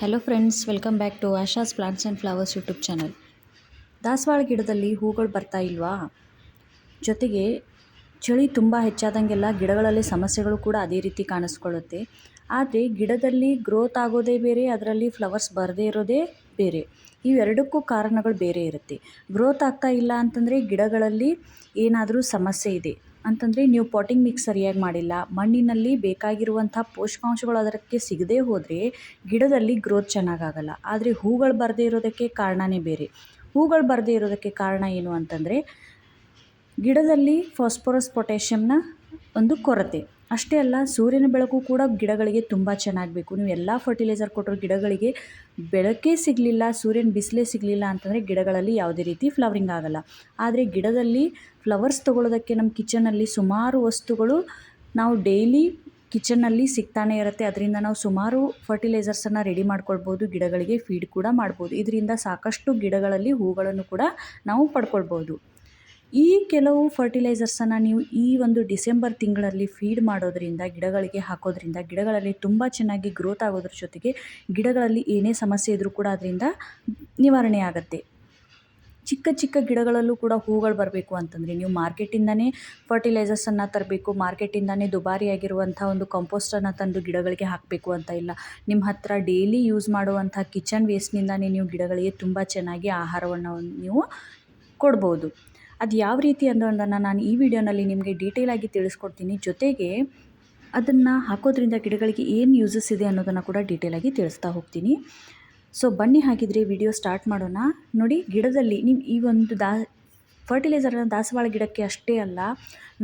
Hello friends welcome back to Asha's plants and flowers YouTube channel ದಾಸವಾಳ ಗಿಡದಲ್ಲಿ ಹೂಗಳು ಬರ್ತಾ ಇಲ್ವಾ? ಜೊತೆಗೆ ಚಳಿ ತುಂಬ ಹೆಚ್ಚಾದಂಗೆಲ್ಲ ಗಿಡಗಳಲ್ಲಿ ಸಮಸ್ಯೆಗಳು ಕೂಡ ಅದೇ ರೀತಿ ಕಾಣಿಸ್ಕೊಳ್ಳುತ್ತೆ. ಆದರೆ ಗಿಡದಲ್ಲಿ ಗ್ರೋತ್ ಆಗೋದೇ ಬೇರೆ, ಅದರಲ್ಲಿ ಫ್ಲವರ್ಸ್ ಬರದೇ ಇರೋದೇ ಬೇರೆ. ಇವೆರಡಕ್ಕೂ ಕಾರಣಗಳು ಬೇರೆ ಇರುತ್ತೆ. ಗ್ರೋತ್ ಆಗ್ತಾ ಇಲ್ಲ ಅಂತಂದರೆ ಗಿಡಗಳಲ್ಲಿ ಏನಾದರೂ ಸಮಸ್ಯೆ ಇದೆ. ಅಂತಂದರೆ ನೀವು ಪಾಟಿಂಗ್ ಮಿಕ್ಸ್ ಸರಿಯಾಗಿ ಮಾಡಿಲ್ಲ. ಮಣ್ಣಿನಲ್ಲಿ ಬೇಕಾಗಿರುವಂಥ ಪೋಷಕಾಂಶಗಳು ಅದಕ್ಕೆ ಸಿಗದೇ ಹೋದರೆ ಗಿಡದಲ್ಲಿ ಗ್ರೋತ್ ಚೆನ್ನಾಗಾಗಲ್ಲ. ಆದರೆ ಹೂಗಳು ಬರದೇ ಇರೋದಕ್ಕೆ ಕಾರಣವೇ ಬೇರೆ. ಹೂಗಳು ಬರದೇ ಇರೋದಕ್ಕೆ ಕಾರಣ ಏನು ಅಂತಂದರೆ ಗಿಡದಲ್ಲಿ ಫಾಸ್ಫರಸ್ ಪೊಟ್ಯಾಷಿಯಮ್ನ ಒಂದು ಕೊರತೆ. ಅಷ್ಟೇ ಅಲ್ಲ, ಸೂರ್ಯನ ಬೆಳಕು ಕೂಡ ಗಿಡಗಳಿಗೆ ತುಂಬ ಚೆನ್ನಾಗಿ ಬೇಕು ನೀವು ಎಲ್ಲ ಫರ್ಟಿಲೈಸರ್ ಕೊಟ್ಟರು ಗಿಡಗಳಿಗೆ ಬೆಳಕೇ ಸಿಗಲಿಲ್ಲ, ಸೂರ್ಯನ ಬಿಸಿಲೇ ಸಿಗಲಿಲ್ಲ ಅಂತಂದರೆ ಗಿಡಗಳಲ್ಲಿ ಯಾವುದೇ ರೀತಿ ಫ್ಲವರಿಂಗ್ ಆಗಲ್ಲ. ಆದರೆ ಗಿಡದಲ್ಲಿ ಫ್ಲವರ್ಸ್ ತೊಗೊಳೋದಕ್ಕೆ ನಮ್ಮ ಕಿಚನಲ್ಲಿ ಸುಮಾರು ವಸ್ತುಗಳು ನಾವು ಡೈಲಿ ಕಿಚನ್ನಲ್ಲಿ ಸಿಗ್ತಾನೆ ಇರುತ್ತೆ. ಅದರಿಂದ ನಾವು ಸುಮಾರು ಫರ್ಟಿಲೈಸರ್ಸನ್ನು ರೆಡಿ ಮಾಡ್ಕೊಳ್ಬೋದು, ಗಿಡಗಳಿಗೆ ಫೀಡ್ ಕೂಡ ಮಾಡ್ಬೋದು. ಇದರಿಂದ ಸಾಕಷ್ಟು ಗಿಡಗಳಲ್ಲಿ ಹೂಗಳನ್ನು ಕೂಡ ನಾವು ಪಡ್ಕೊಳ್ಬೋದು. ಈ ಕೆಲವು ಫರ್ಟಿಲೈಸರ್ಸನ್ನು ನೀವು ಈ ಒಂದು ಡಿಸೆಂಬರ್ ತಿಂಗಳಲ್ಲಿ ಫೀಡ್ ಮಾಡೋದರಿಂದ, ಗಿಡಗಳಿಗೆ ಹಾಕೋದ್ರಿಂದ, ಗಿಡಗಳಲ್ಲಿ ತುಂಬ ಚೆನ್ನಾಗಿ ಗ್ರೋತ್ ಆಗೋದ್ರ ಜೊತೆಗೆ ಗಿಡಗಳಲ್ಲಿ ಏನೇ ಸಮಸ್ಯೆ ಇದ್ದರೂ ಕೂಡ ಅದರಿಂದ ನಿವಾರಣೆ ಆಗುತ್ತೆ. ಚಿಕ್ಕ ಚಿಕ್ಕ ಗಿಡಗಳಲ್ಲೂ ಕೂಡ ಹೂಗಳು ಬರಬೇಕು ಅಂತಂದರೆ ನೀವು ಮಾರ್ಕೆಟಿಂದನೇ ಫರ್ಟಿಲೈಸರ್ಸನ್ನು ತರಬೇಕು ಮಾರ್ಕೆಟಿಂದನೇ ದುಬಾರಿಯಾಗಿರುವಂಥ ಒಂದು ಕಂಪೋಸ್ಟನ್ನು ತಂದು ಗಿಡಗಳಿಗೆ ಹಾಕಬೇಕು ಅಂತ ಇಲ್ಲ. ನಿಮ್ಮ ಹತ್ರ ಡೈಲಿ ಯೂಸ್ ಮಾಡುವಂಥ ಕಿಚನ್ ವೇಸ್ಟ್ನಿಂದನೇ ನೀವು ಗಿಡಗಳಿಗೆ ತುಂಬ ಚೆನ್ನಾಗಿ ಆಹಾರವನ್ನು ನೀವು ಕೊಡ್ಬೋದು. ಅದು ಯಾವ ರೀತಿ ಅನ್ನೋದನ್ನು ನಾನು ಈ ವಿಡಿಯೋನಲ್ಲಿ ನಿಮಗೆ ಡೀಟೇಲಾಗಿ ತಿಳಿಸ್ಕೊಡ್ತೀನಿ. ಜೊತೆಗೆ ಅದನ್ನು ಹಾಕೋದ್ರಿಂದ ಗಿಡಗಳಿಗೆ ಏನು ಯೂಸಸ್ ಇದೆ ಅನ್ನೋದನ್ನು ಕೂಡ ಡೀಟೇಲಾಗಿ ತಿಳಿಸ್ತಾ ಹೋಗ್ತೀನಿ. ಸೊ ಬನ್ನಿ ಹಾಗಿದ್ರೆ ವಿಡಿಯೋ ಸ್ಟಾರ್ಟ್ ಮಾಡೋಣ. ನೋಡಿ ಗಿಡದಲ್ಲಿ ನೀವು ಈ ಒಂದು ದಾ ಫರ್ಟಿಲೈಸರನ್ನು ದಾಸವಾಳ ಗಿಡಕ್ಕೆ ಅಷ್ಟೇ ಅಲ್ಲ,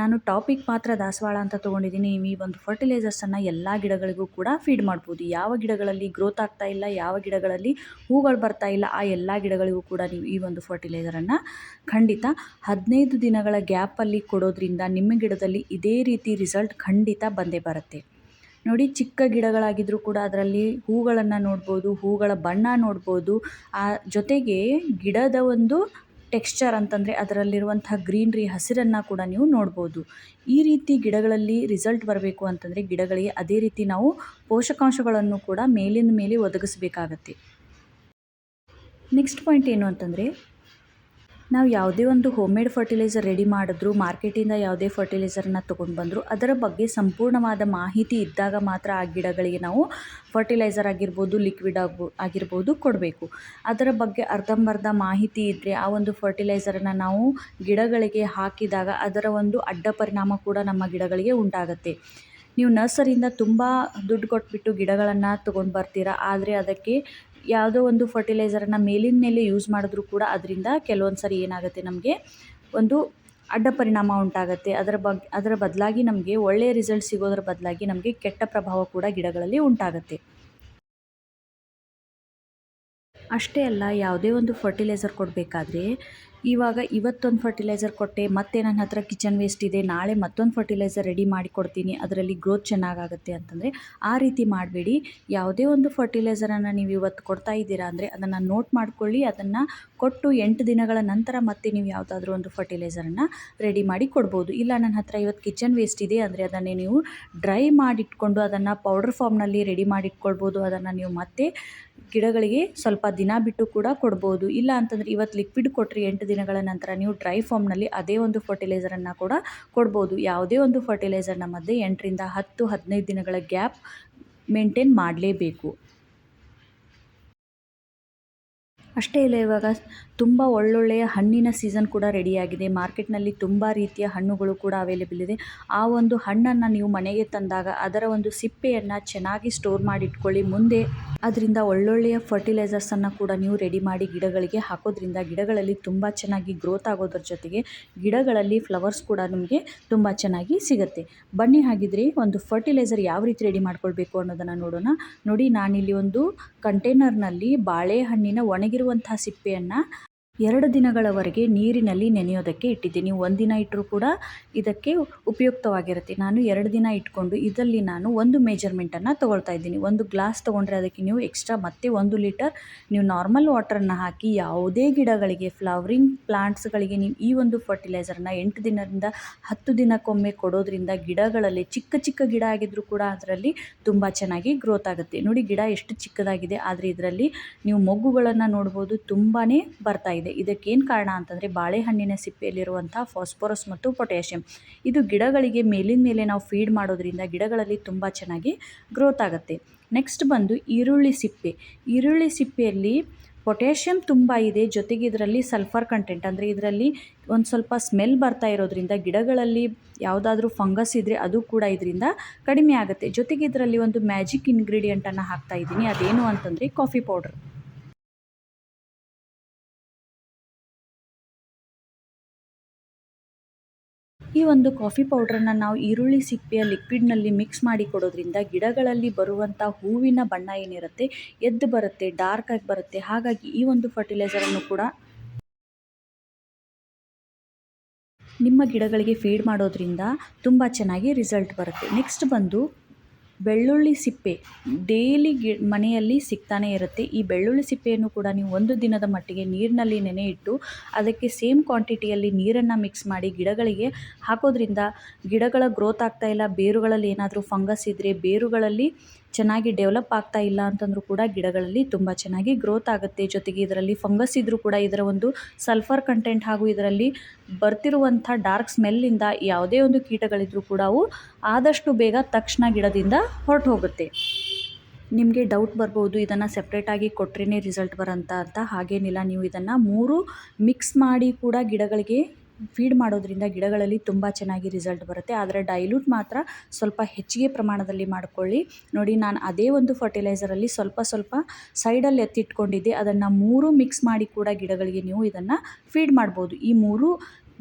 ನಾನು ಟಾಪಿಕ್ ಮಾತ್ರ ದಾಸವಾಳ ಅಂತ ತೊಗೊಂಡಿದ್ದೀನಿ. ಈ ಒಂದು ಫರ್ಟಿಲೈಸರ್ಸನ್ನು ಎಲ್ಲ ಗಿಡಗಳಿಗೂ ಕೂಡ ಫೀಡ್ ಮಾಡ್ಬೋದು. ಯಾವ ಗಿಡಗಳಲ್ಲಿ ಗ್ರೋತ್ ಆಗ್ತಾ ಇಲ್ಲ, ಯಾವ ಗಿಡಗಳಲ್ಲಿ ಹೂಗಳು ಬರ್ತಾ ಇಲ್ಲ, ಆ ಎಲ್ಲ ಗಿಡಗಳಿಗೂ ಕೂಡ ನೀವು ಈ ಒಂದು ಫರ್ಟಿಲೈಸರನ್ನು ಖಂಡಿತ ಹದಿನೈದು ದಿನಗಳ ಗ್ಯಾಪಲ್ಲಿ ಕೊಡೋದ್ರಿಂದ ನಿಮ್ಮ ಗಿಡದಲ್ಲಿ ಇದೇ ರೀತಿ ರಿಸಲ್ಟ್ ಖಂಡಿತ ಬಂದೇ ಬರುತ್ತೆ. ನೋಡಿ, ಚಿಕ್ಕ ಗಿಡಗಳಾಗಿದ್ದರೂ ಕೂಡ ಅದರಲ್ಲಿ ಹೂಗಳನ್ನು ನೋಡ್ಬೋದು, ಹೂಗಳ ಬಣ್ಣ ನೋಡ್ಬೋದು. ಆ ಜೊತೆಗೆ ಗಿಡದ ಒಂದು ಟೆಕ್ಸ್ಚರ್ ಅಂತಂದರೆ ಅದರಲ್ಲಿರುವಂಥ ಗ್ರೀನ್ರಿ ಹಸಿರನ್ನು ಕೂಡ ನೀವು ನೋಡ್ಬೋದು. ಈ ರೀತಿ ಗಿಡಗಳಲ್ಲಿ ರಿಸಲ್ಟ್ ಬರಬೇಕು ಅಂತಂದರೆ ಗಿಡಗಳಿಗೆ ಅದೇ ರೀತಿ ನಾವು ಪೋಷಕಾಂಶಗಳನ್ನು ಕೂಡ ಮೇಲಿಂದ ಮೇಲೆ ಒದಗಿಸ್ಬೇಕಾಗತ್ತೆ. ನೆಕ್ಸ್ಟ್ ಪಾಯಿಂಟ್ ಏನು ಅಂತಂದರೆ ನಾವು ಯಾವುದೇ ಒಂದು ಹೋಮ್ ಮೇಡ್ ಫರ್ಟಿಲೈಸರ್ ರೆಡಿ ಮಾಡಿದ್ರು ಮಾರ್ಕೆಟಿಂದ ಯಾವುದೇ ಫರ್ಟಿಲೈಸರನ್ನ ತೊಗೊಂಡು ಬಂದರು, ಅದರ ಬಗ್ಗೆ ಸಂಪೂರ್ಣವಾದ ಮಾಹಿತಿ ಇದ್ದಾಗ ಮಾತ್ರ ಆ ಗಿಡಗಳಿಗೆ ನಾವು ಫರ್ಟಿಲೈಸರ್ ಆಗಿರ್ಬೋದು ಲಿಕ್ವಿಡ್ ಆಗ್ಬೋ ಆಗಿರ್ಬೋದು ಕೊಡಬೇಕು. ಅದರ ಬಗ್ಗೆ ಅರ್ಧಂಬರ್ಧ ಮಾಹಿತಿ ಇದ್ದರೆ ಆ ಒಂದು ಫರ್ಟಿಲೈಸರನ್ನು ನಾವು ಗಿಡಗಳಿಗೆ ಹಾಕಿದಾಗ ಅದರ ಒಂದು ಅಡ್ಡ ಪರಿಣಾಮ ಕೂಡ ನಮ್ಮ ಗಿಡಗಳಿಗೆ ಉಂಟಾಗುತ್ತೆ. ನೀವು ನರ್ಸರಿಯಿಂದ ತುಂಬ ದುಡ್ಡು ಕೊಟ್ಬಿಟ್ಟು ಗಿಡಗಳನ್ನು ತೊಗೊಂಡು ಬರ್ತೀರಾ, ಆದರೆ ಅದಕ್ಕೆ ಯಾವುದೋ ಒಂದು ಫರ್ಟಿಲೈಸರನ್ನು ಮೇಲಿನ ಮೇಲೆ ಯೂಸ್ ಮಾಡಿದ್ರೂ ಕೂಡ ಅದರಿಂದ ಕೆಲವೊಂದು ಸರಿ ಏನಾಗುತ್ತೆ ನಮಗೆ ಒಂದು ಅಡ್ಡ ಪರಿಣಾಮ ಉಂಟಾಗುತ್ತೆ. ಅದರ ಬಗ್, ಅದರ ಬದಲಾಗಿ ನಮಗೆ ಒಳ್ಳೆಯ ರಿಸಲ್ಟ್ ಸಿಗೋದ್ರ ಬದಲಾಗಿ ನಮಗೆ ಕೆಟ್ಟ ಪ್ರಭಾವ ಕೂಡ ಗಿಡಗಳಲ್ಲಿ ಉಂಟಾಗುತ್ತೆ. ಅಷ್ಟೇ ಅಲ್ಲ, ಯಾವುದೇ ಒಂದು ಫರ್ಟಿಲೈಸರ್ ಕೊಡಬೇಕಾದ್ರೆ ಇವಾಗ ಇವತ್ತೊಂದು ಫರ್ಟಿಲೈಸರ್ ಕೊಟ್ಟೆ, ಮತ್ತೆ ನನ್ನ ಹತ್ರ ಕಿಚನ್ ವೇಸ್ಟ್ ಇದೆ, ನಾಳೆ ಮತ್ತೊಂದು ಫರ್ಟಿಲೈಸರ್ ರೆಡಿ ಮಾಡಿ ಕೊಡ್ತೀನಿ, ಅದರಲ್ಲಿ ಗ್ರೋತ್ ಚೆನ್ನಾಗಾಗುತ್ತೆ ಅಂತಂದರೆ ಆ ರೀತಿ ಮಾಡಬೇಡಿ. ಯಾವುದೇ ಒಂದು ಫರ್ಟಿಲೈಸರನ್ನು ನೀವು ಇವತ್ತು ಕೊಡ್ತಾ ಇದ್ದೀರಾ ಅಂದರೆ ಅದನ್ನು ನೋಟ್ ಮಾಡ್ಕೊಳ್ಳಿ, ಅದನ್ನು ಕೊಟ್ಟು ಎಂಟು ದಿನಗಳ ನಂತರ ಮತ್ತೆ ನೀವು ಯಾವುದಾದ್ರೂ ಒಂದು ಫರ್ಟಿಲೈಸರನ್ನು ರೆಡಿ ಮಾಡಿ ಕೊಡ್ಬೋದು. ಇಲ್ಲ ನನ್ನ ಹತ್ರ ಇವತ್ತು ಕಿಚನ್ ವೇಸ್ಟ್ ಇದೆ ಅಂದರೆ ಅದನ್ನೇ ನೀವು ಡ್ರೈ ಮಾಡಿಟ್ಕೊಂಡು ಅದನ್ನು ಪೌಡರ್ ಫಾರ್ಮ್ನಲ್ಲಿ ರೆಡಿ ಮಾಡಿಟ್ಕೊಳ್ಬೋದು, ಅದನ್ನು ನೀವು ಮತ್ತೆ ಗಿಡಗಳಿಗೆ ಸ್ವಲ್ಪ ದಿನ ಬಿಟ್ಟು ಕೂಡ ಕೊಡ್ಬೋದು. ಇಲ್ಲ ಅಂತಂದರೆ ಇವತ್ತು ಲಿಕ್ವಿಡ್ ಕೊಟ್ಟರೆ ಎಂಟು ದಿನಗಳ ನಂತರ ನೀವು ಡ್ರೈ ಫಾರ್ಮ್ನಲ್ಲಿ ಅದೇ ಒಂದು ಫರ್ಟಿಲೈಸರನ್ನು ಕೂಡ ಕೊಡ್ಬೋದು. ಯಾವುದೇ ಒಂದು ಫರ್ಟಿಲೈಸರ್ನ ಮಧ್ಯೆ ಎಂಟರಿಂದ ಹತ್ತು, ಹದಿನೈದು ದಿನಗಳ ಗ್ಯಾಪ್ ಮೇಂಟೈನ್ ಮಾಡಲೇಬೇಕು. ಅಷ್ಟೇ ಇಲ್ಲ ಇವಾಗ ತುಂಬ ಒಳ್ಳೊಳ್ಳೆಯ ಹಣ್ಣಿನ ಸೀಸನ್ ಕೂಡ ರೆಡಿಯಾಗಿದೆ. ಮಾರ್ಕೆಟ್ನಲ್ಲಿ ತುಂಬ ರೀತಿಯ ಹಣ್ಣುಗಳು ಕೂಡ ಅವೈಲೇಬಲ್ ಇದೆ. ಆ ಒಂದು ಹಣ್ಣನ್ನು ನೀವು ಮನೆಗೆ ತಂದಾಗ ಅದರ ಒಂದು ಸಿಪ್ಪೆಯನ್ನು ಚೆನ್ನಾಗಿ ಸ್ಟೋರ್ ಮಾಡಿ ಇಟ್ಕೊಳ್ಳಿ ಮುಂದೆ ಅದರಿಂದ ಒಳ್ಳೊಳ್ಳೆಯ ಫರ್ಟಿಲೈಸರ್ಸನ್ನು ಕೂಡ ನೀವು ರೆಡಿ ಮಾಡಿ ಗಿಡಗಳಿಗೆ ಹಾಕೋದ್ರಿಂದ ಗಿಡಗಳಲ್ಲಿ ತುಂಬ ಚೆನ್ನಾಗಿ ಗ್ರೋತ್ ಆಗೋದ್ರ ಜೊತೆಗೆ ಗಿಡಗಳಲ್ಲಿ ಫ್ಲವರ್ಸ್ ಕೂಡ ನಿಮಗೆ ತುಂಬ ಚೆನ್ನಾಗಿ ಸಿಗುತ್ತೆ. ಬನ್ನಿ ಹಾಗಿದ್ರೆ ಒಂದು ಫರ್ಟಿಲೈಸರ್ ಯಾವ ರೀತಿ ರೆಡಿ ಮಾಡ್ಕೊಳ್ಬೇಕು ಅನ್ನೋದನ್ನು ನೋಡೋಣ. ನೋಡಿ ನಾನಿಲ್ಲಿ ಒಂದು ಕಂಟೈನರ್ನಲ್ಲಿ ಬಾಳೆಹಣ್ಣಿನ ಒಣಗಿರುವಂತಹ ಸಿಪ್ಪೆಯನ್ನು ಎರಡು ದಿನಗಳವರೆಗೆ ನೀರಿನಲ್ಲಿ ನೆನೆಯೋದಕ್ಕೆ ಇಟ್ಟಿದ್ದೀನಿ ಒಂದಿನ ಇಟ್ಟರೂ ಕೂಡ ಇದಕ್ಕೆ ಉಪಯುಕ್ತವಾಗಿರುತ್ತೆ. ನಾನು ಎರಡು ದಿನ ಇಟ್ಕೊಂಡು ಇದರಲ್ಲಿ ನಾನು ಒಂದು ಮೆಜರ್ಮೆಂಟನ್ನು ತೊಗೊಳ್ತಾ ಇದ್ದೀನಿ. ಒಂದು ಗ್ಲಾಸ್ ತೊಗೊಂಡ್ರೆ ಅದಕ್ಕೆ ನೀವು ಎಕ್ಸ್ಟ್ರಾ ಮತ್ತೆ ಒಂದು ಲೀಟರ್ ನೀವು ನಾರ್ಮಲ್ ವಾಟರನ್ನು ಹಾಕಿ ಯಾವುದೇ ಗಿಡಗಳಿಗೆ ಫ್ಲವರಿಂಗ್ ಪ್ಲಾಂಟ್ಸ್ಗಳಿಗೆ ನೀವು ಈ ಒಂದು ಫರ್ಟಿಲೈಸರ್ನ ಎಂಟು ದಿನದಿಂದ ಹತ್ತು ದಿನಕ್ಕೊಮ್ಮೆ ಕೊಡೋದ್ರಿಂದ ಗಿಡಗಳಲ್ಲಿ ಚಿಕ್ಕ ಚಿಕ್ಕ ಗಿಡ ಆಗಿದ್ರು ಕೂಡ ಅದರಲ್ಲಿ ತುಂಬ ಚೆನ್ನಾಗಿ ಗ್ರೋತ್ ಆಗುತ್ತೆ. ನೋಡಿ, ಗಿಡ ಎಷ್ಟು ಚಿಕ್ಕದಾಗಿದೆ. ಆದರೆ ಇದರಲ್ಲಿ ನೀವು ಮೊಗ್ಗುಗಳನ್ನು ನೋಡ್ಬೋದು ತುಂಬಾ ಬರ್ತಾ ಇದೆ. ಇದಕ್ಕೇನು ಕಾರಣ ಅಂತಂದರೆ ಬಾಳೆಹಣ್ಣಿನ ಸಿಪ್ಪೆಯಲ್ಲಿರುವಂಥ ಫಾಸ್ಫರಸ್ ಮತ್ತು ಪೊಟ್ಯಾಷಿಯಂ. ಇದು ಗಿಡಗಳಿಗೆ ಮೇಲಿನ ಮೇಲೆ ನಾವು ಫೀಡ್ ಮಾಡೋದ್ರಿಂದ ಗಿಡಗಳಲ್ಲಿ ತುಂಬ ಚೆನ್ನಾಗಿ ಗ್ರೋತ್ ಆಗುತ್ತೆ. ನೆಕ್ಸ್ಟ್ ಬಂದು ಈರುಳ್ಳಿ ಸಿಪ್ಪೆ. ಈರುಳ್ಳಿ ಸಿಪ್ಪೆಯಲ್ಲಿ ಪೊಟ್ಯಾಷಿಯಂ ತುಂಬ ಇದೆ. ಜೊತೆಗೆ ಇದರಲ್ಲಿ ಸಲ್ಫರ್ ಕಂಟೆಂಟ್ ಅಂದರೆ ಇದರಲ್ಲಿ ಒಂದು ಸ್ವಲ್ಪ ಸ್ಮೆಲ್ ಬರ್ತಾ ಇರೋದ್ರಿಂದ ಗಿಡಗಳಲ್ಲಿ ಯಾವುದಾದ್ರೂ ಫಂಗಸ್ ಇದ್ದರೆ ಅದು ಕೂಡ ಇದರಿಂದ ಕಡಿಮೆ ಆಗುತ್ತೆ. ಜೊತೆಗೆ ಇದರಲ್ಲಿ ಒಂದು ಮ್ಯಾಜಿಕ್ ಇಂಗ್ರೀಡಿಯೆಂಟನ್ನು ಹಾಕ್ತಾ ಇದ್ದೀನಿ. ಅದೇನು ಅಂತಂದರೆ ಕಾಫಿ ಪೌಡ್ರ್ ಈ ಒಂದು ಕಾಫಿ ಪೌಡ್ರನ್ನು ನಾವು ಈರುಳ್ಳಿ ಸಿಪ್ಪೆಯ ಲಿಕ್ವಿಡ್ನಲ್ಲಿ ಮಿಕ್ಸ್ ಮಾಡಿ ಕೊಡೋದ್ರಿಂದ ಗಿಡಗಳಲ್ಲಿ ಬರುವಂಥ ಹೂವಿನ ಬಣ್ಣ ಏನಿರುತ್ತೆ, ಎದ್ದು ಬರುತ್ತೆ ಡಾರ್ಕ್ ಆಗಿ ಬರುತ್ತೆ. ಹಾಗಾಗಿ ಈ ಒಂದು ಫರ್ಟಿಲೈಸರನ್ನು ಕೂಡ ನಿಮ್ಮ ಗಿಡಗಳಿಗೆ ಫೀಡ್ ಮಾಡೋದ್ರಿಂದ ತುಂಬ ಚೆನ್ನಾಗಿ ರಿಸಲ್ಟ್ ಬರುತ್ತೆ. ನೆಕ್ಸ್ಟ್ ಬಂದು ಬೆಳ್ಳುಳ್ಳಿ ಸಿಪ್ಪೆ ಡೈಲಿ ಗಿ, ಮನೆಯಲ್ಲಿ ಸಿಗ್ತಾನೆ ಇರುತ್ತೆ. ಈ ಬೆಳ್ಳುಳ್ಳಿ ಸಿಪ್ಪೆಯನ್ನು ಕೂಡ ನೀವು ಒಂದು ದಿನದ ಮಟ್ಟಿಗೆ ನೀರಿನಲ್ಲಿ ನೆನೆ ಇಟ್ಟು ಅದಕ್ಕೆ ಸೇಮ್ ಕ್ವಾಂಟಿಟಿಯಲ್ಲಿ ನೀರನ್ನು ಮಿಕ್ಸ್ ಮಾಡಿ ಗಿಡಗಳಿಗೆ ಹಾಕೋದ್ರಿಂದ ಗಿಡಗಳ ಗ್ರೋತ್ ಆಗ್ತಾ ಇಲ್ಲ. ಬೇರುಗಳಲ್ಲಿ ಏನಾದರೂ ಫಂಗಸ್ ಇದ್ದರೆ ಬೇರುಗಳಲ್ಲಿ ಚೆನ್ನಾಗಿ ಡೆವಲಪ್ ಆಗ್ತಾ ಇಲ್ಲ ಅಂತಂದರೂ ಕೂಡ ಗಿಡಗಳಲ್ಲಿ ತುಂಬ ಚೆನ್ನಾಗಿ ಗ್ರೋತ್ ಆಗುತ್ತೆ. ಜೊತೆಗೆ ಇದರಲ್ಲಿ ಫಂಗಸ್ ಇದ್ದರೂ ಕೂಡ ಇದರ ಒಂದು ಸಲ್ಫರ್ ಕಂಟೆಂಟ್ ಹಾಗೂ ಇದರಲ್ಲಿ ಬರ್ತಿರುವಂಥ ಡಾರ್ಕ್ ಸ್ಮೆಲ್ಲಿಂದ ಯಾವುದೇ ಒಂದು ಕೀಟಗಳಿದ್ರೂ ಕೂಡ ಅವು ಆದಷ್ಟು ಬೇಗ ತಕ್ಷಣ ಗಿಡದಿಂದ ಹೊರಟು ಹೋಗುತ್ತೆ ನಿಮಗೆ ಡೌಟ್ ಬರ್ಬೋದು, ಇದನ್ನು ಸೆಪ್ರೇಟಾಗಿ ಕೊಟ್ರೇ ರಿಸಲ್ಟ್ ಬರೋಂಥ ಅಂತ. ಹಾಗೇನಿಲ್ಲ, ನೀವು ಇದನ್ನು ಮೂರು ಮಿಕ್ಸ್ ಮಾಡಿ ಕೂಡ ಗಿಡಗಳಿಗೆ ಫೀಡ್ ಮಾಡೋದ್ರಿಂದ ಗಿಡಗಳಲ್ಲಿ ತುಂಬ ಚೆನ್ನಾಗಿ ರಿಸಲ್ಟ್ ಬರುತ್ತೆ. ಆದರೆ ಡೈಲ್ಯೂಟ್ ಮಾತ್ರ ಸ್ವಲ್ಪ ಹೆಚ್ಚಿಗೆ ಪ್ರಮಾಣದಲ್ಲಿ ಮಾಡಿಕೊಳ್ಳಿ. ನೋಡಿ, ನಾನು ಅದೇ ಒಂದು ಫರ್ಟಿಲೈಸರಲ್ಲಿ ಸ್ವಲ್ಪ ಸ್ವಲ್ಪ ಸೈಡಲ್ಲಿ ಎತ್ತಿಟ್ಕೊಂಡಿದ್ದೆ. ಅದನ್ನು ಮೂರು ಮಿಕ್ಸ್ ಮಾಡಿ ಕೂಡ ಗಿಡಗಳಿಗೆ ನೀವು ಇದನ್ನು ಫೀಡ್ ಮಾಡ್ಬೋದು. ಈ ಮೂರು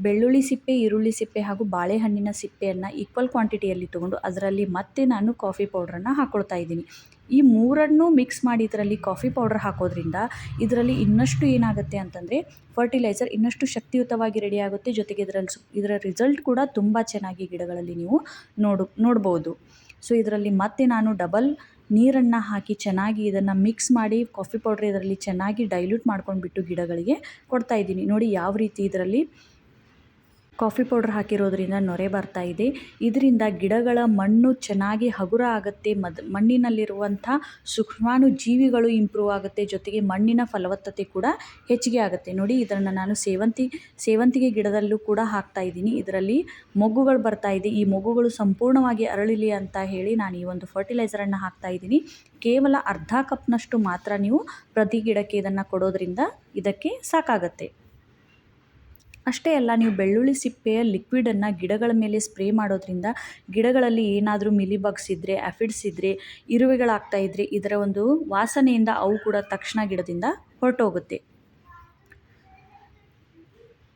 ಬೆಳ್ಳುಳ್ಳಿ ಸಿಪ್ಪೆ, ಈರುಳ್ಳಿ ಸಿಪ್ಪೆ ಹಾಗೂ ಬಾಳೆಹಣ್ಣಿನ ಸಿಪ್ಪೆಯನ್ನು ಈಕ್ವಲ್ ಕ್ವಾಂಟಿಟಿಯಲ್ಲಿ ತೊಗೊಂಡು ಅದರಲ್ಲಿ ಮತ್ತೆ ನಾನು ಕಾಫಿ ಪೌಡ್ರನ್ನು ಹಾಕ್ಕೊಳ್ತಾ ಇದ್ದೀನಿ. ಈ ಮೂರನ್ನು ಮಿಕ್ಸ್ ಮಾಡಿ ಇದರಲ್ಲಿ ಕಾಫಿ ಪೌಡರ್ ಹಾಕೋದ್ರಿಂದ ಇದರಲ್ಲಿ ಇನ್ನಷ್ಟು ಏನಾಗುತ್ತೆ ಅಂತಂದರೆ ಫರ್ಟಿಲೈಸರ್ ಇನ್ನಷ್ಟು ಶಕ್ತಿಯುತವಾಗಿ ರೆಡಿ ಆಗುತ್ತೆ. ಜೊತೆಗೆ ಇದರಲ್ಲಿ ಇದರ ರಿಸಲ್ಟ್ ಕೂಡ ತುಂಬ ಚೆನ್ನಾಗಿ ಗಿಡಗಳಲ್ಲಿ ನೀವು ನೋಡು, ನೋಡ್ಬೋದು. ಸೊ ಇದರಲ್ಲಿ ಮತ್ತೆ ನಾನು ಡಬಲ್ ನೀರನ್ನು ಹಾಕಿ ಚೆನ್ನಾಗಿ ಇದನ್ನು ಮಿಕ್ಸ್ ಮಾಡಿ ಕಾಫಿ ಪೌಡ್ರ್ ಇದರಲ್ಲಿ ಚೆನ್ನಾಗಿ ಡೈಲ್ಯೂಟ್ ಮಾಡ್ಕೊಂಡ್ಬಿಟ್ಟು ಗಿಡಗಳಿಗೆ ಕೊಡ್ತಾ ಇದ್ದೀನಿ. ನೋಡಿ ಯಾವ ರೀತಿ ಇದರಲ್ಲಿ ಕಾಫಿ ಪೌಡ್ರ್ ಹಾಕಿರೋದ್ರಿಂದ ನೊರೆ ಬರ್ತಾ ಇದೆ. ಇದರಿಂದ ಗಿಡಗಳ ಮಣ್ಣು ಚೆನ್ನಾಗಿ ಹಗುರ ಆಗುತ್ತೆ. ಮದ್, ಮಣ್ಣಿನಲ್ಲಿರುವಂಥ ಸೂಕ್ಷ್ಮಾಣು ಜೀವಿಗಳು ಇಂಪ್ರೂವ್ ಆಗುತ್ತೆ. ಜೊತೆಗೆ ಮಣ್ಣಿನ ಫಲವತ್ತತೆ ಕೂಡ ಹೆಚ್ಚಿಗೆ ಆಗುತ್ತೆ. ನೋಡಿ, ಇದನ್ನು ನಾನು ಸೇವಂತಿ, ಸೇವಂತಿಗೆ ಗಿಡದಲ್ಲೂ ಕೂಡ ಹಾಕ್ತಾ ಇದ್ದೀನಿ. ಇದರಲ್ಲಿ ಮೊಗ್ಗುಗಳು ಬರ್ತಾ ಇದೆ. ಈ ಮೊಗ್ಗುಗಳು ಸಂಪೂರ್ಣವಾಗಿ ಅರಳಿಲಿ ಅಂತ ಹೇಳಿ ನಾನು ಈ ಒಂದು ಫರ್ಟಿಲೈಸರನ್ನು ಹಾಕ್ತಾ ಇದ್ದೀನಿ. ಕೇವಲ ಅರ್ಧ ಕಪ್ನಷ್ಟು ಮಾತ್ರ ನೀವು ಪ್ರತಿ ಗಿಡಕ್ಕೆ ಇದನ್ನು ಕೊಡೋದ್ರಿಂದ ಇದಕ್ಕೆ ಸಾಕಾಗತ್ತೆ. ಅಷ್ಟೇ ಅಲ್ಲ, ನೀವು ಬೆಳ್ಳುಳ್ಳಿ ಸಿಪ್ಪೆಯ ಲಿಕ್ವಿಡನ್ನು ಗಿಡಗಳ ಮೇಲೆ ಸ್ಪ್ರೇ ಮಾಡೋದ್ರಿಂದ ಗಿಡಗಳಲ್ಲಿ ಏನಾದರೂ ಮಿಲಿಬಗ್ಸ್ ಇದ್ದರೆ ಆಫಿಡ್ಸ್ ಇದ್ದರೆ ಇರುವೆಗಳಾಗ್ತಾ ಇದ್ದರೆ ಇದರ ಒಂದು ವಾಸನೆಯಿಂದ ಅವು ಕೂಡ ತಕ್ಷಣ ಗಿಡದಿಂದ ಹೊರಟೋಗುತ್ತೆ.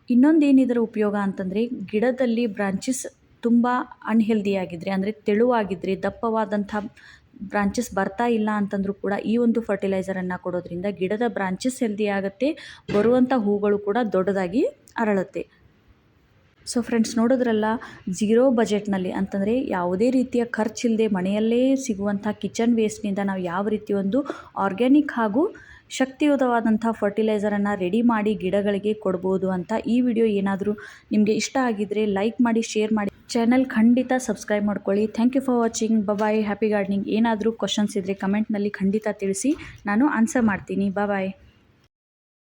ಇನ್ನೊಂದೇನು ಇದರ ಉಪಯೋಗ ಅಂತಂದರೆ ಗಿಡದಲ್ಲಿ ಬ್ರಾಂಚಸ್ ತುಂಬ ಅನ್ಹೆಲ್ದಿ ಆಗಿದ್ದರೆ ಅಂದರೆ ತೆಳುವಾಗಿದ್ದರೆ ದಪ್ಪವಾದಂಥ ಬ್ರಾಂಚಸ್ ಬರ್ತಾ ಇಲ್ಲ ಅಂತಂದರೂ ಕೂಡ ಈ ಒಂದು ಫರ್ಟಿಲೈಸರನ್ನು ಕೊಡೋದ್ರಿಂದ ಗಿಡದ ಬ್ರಾಂಚಸ್ ಹೆಲ್ದಿ ಆಗುತ್ತೆ ಬರುವಂಥ ಹೂಗಳು ಕೂಡ ದೊಡ್ಡದಾಗಿ ಅರಳುತ್ತೆ. ಸೊ ಫ್ರೆಂಡ್ಸ್ ನೋಡಿದ್ರಲ್ಲ ಝೀರೋ ಬಜೆಟ್ನಲ್ಲಿ ಅಂತಂದರೆ ಯಾವುದೇ ರೀತಿಯ ಖರ್ಚಿಲ್ಲದೆ ಮನೆಯಲ್ಲೇ ಸಿಗುವಂಥ ಕಿಚನ್ ವೇಸ್ಟ್ನಿಂದ ನಾವು ಯಾವ ರೀತಿ ಒಂದು ಆರ್ಗ್ಯಾನಿಕ್ ಹಾಗೂ ಶಕ್ತಿಯುತವಾದಂಥ ಫರ್ಟಿಲೈಸರನ್ನು ರೆಡಿ ಮಾಡಿ ಗಿಡಗಳಿಗೆ ಕೊಡ್ಬೋದು ಅಂತ ಈ ವಿಡಿಯೋ ಏನಾದರೂ ನಿಮಗೆ ಇಷ್ಟ ಆಗಿದ್ರೆ ಲೈಕ್ ಮಾಡಿ ಶೇರ್ ಮಾಡಿ. ಚಾನಲ್ ಖಂಡಿತ ಸಬ್ಸ್ಕ್ರೈಬ್ ಮಾಡ್ಕೊಳ್ಳಿ. Thank you for watching bye happy gardening ಏನಾದರೂ ಕ್ವಶನ್ಸ್ ಇದ್ದರೆ ಕಮೆಂಟ್ನಲ್ಲಿ ಖಂಡಿತ ತಿಳಿಸಿ. ನಾನು ಆನ್ಸರ್ ಮಾಡ್ತೀನಿ. ಬಾಯ್